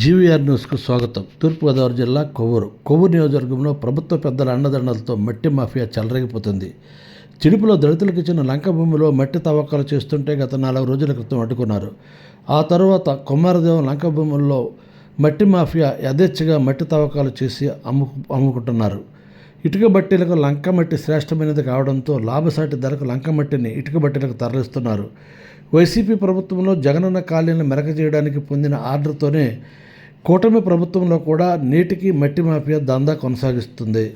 GVR న్యూస్కు స్వాగతం. తూర్పుగోదావరి జిల్లా కొవ్వూరు. కొవ్వూరు నియోజకవర్గంలో ప్రభుత్వ పెద్దల అండదండలతో మట్టి మాఫియా చెలరేగిపోతుంది. చిడుపులో దళితులకు ఇచ్చిన లంక భూమిలో మట్టి తవ్వకాలు చేస్తుంటే గత నాలుగు రోజుల క్రితం అడ్డుకున్నారు. ఆ తర్వాత కుమారదేవం లంక భూముల్లో మట్టి మాఫియా యథేచ్ఛగా మట్టి తవ్వకాలు చేసి అమ్ము అమ్ముకుంటున్నారు. ఇటుక బట్టీలకు లంక మట్టి శ్రేష్టమైనది కావడంతో లాభసాటి ధరకు లంక మట్టిని ఇటుక బట్టీలకు తరలిస్తున్నారు. వైసీపీ ప్రభుత్వంలో జగనన్న ఖాళీలను మెరక చేయడానికి పొందిన ఆర్డర్తోనే కూటమి ప్రభుత్వంలో కూడా నేటికి మట్టి మాఫియా దందా కొనసాగిస్తుంది.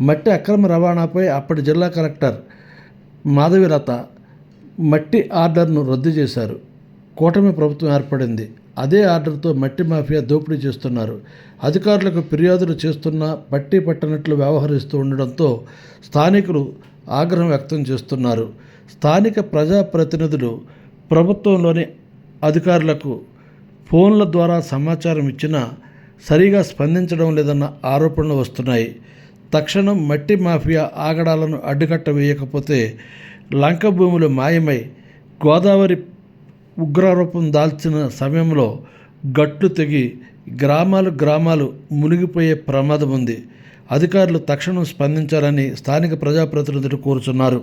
మట్టి అక్రమ రవాణాపై అప్పటి జిల్లా కలెక్టర్ మాధవిలత మట్టి ఆర్డర్ను రద్దు చేశారు. కూటమి ప్రభుత్వం ఏర్పడింది. అదే ఆర్డర్తో మట్టి మాఫియా దోపిడీ చేస్తున్నారు. అధికారులకు ఫిర్యాదులు చేస్తున్నా పట్టి పట్టనట్లు వ్యవహరిస్తూ ఉండడంతో స్థానికులు ఆగ్రహం వ్యక్తం చేస్తున్నారు. స్థానిక ప్రజాప్రతినిధులు ప్రభుత్వంలోని అధికారులకు ఫోన్ల ద్వారా సమాచారం ఇచ్చినా సరిగా స్పందించడం లేదన్న ఆరోపణలు వస్తున్నాయి. తక్షణం మట్టి మాఫియా ఆగడాలను అడ్డుకట్ట వేయకపోతే లంక భూములు మాయమై గోదావరి ఉగ్రరూపం దాల్చిన సమయంలో గట్లు తెగి గ్రామాలు గ్రామాలు మునిగిపోయే ప్రమాదం ఉంది. అధికారులు తక్షణం స్పందించాలని స్థానిక ప్రజాప్రతినిధులు కోరుచున్నారు